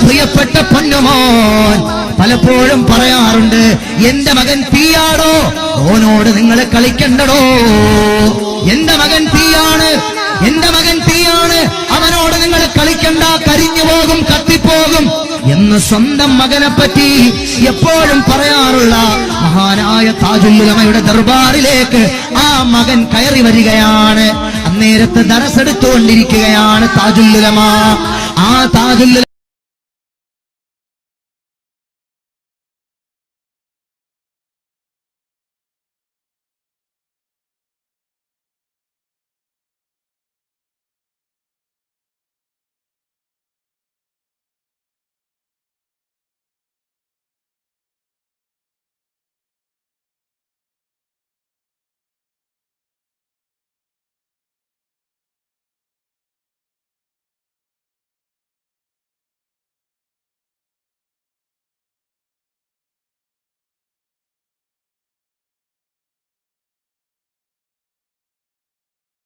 പ്രിയപ്പെട്ട പൊന്നുമോൻ പലപ്പോഴും പറയാറുണ്ട് എന്റെ മകൻ തീയാടോ? ഓനോട് നിങ്ങൾ കളിക്കണ്ടടോ? എന്റെ മകൻ തീയാണ് എന്റെ മകൻ തീയാണ് അവനോട് നിങ്ങൾ കളിക്കണ്ട കരിഞ്ഞു പോകും കത്തിപ്പോകും എന്ന് സ്വന്തം മകനെ പറ്റി എപ്പോഴും പറയാറുള്ള മഹാനായ താജുല്ലുലമയുടെ ദർബാറിലേക്ക് ആ മകൻ കയറി വരികയാണ്. അന്നേരത്ത് ദറസെടുത്തുകൊണ്ടിരിക്കുകയാണ് താജുല്ലുലമ ആ താജുല്ലുല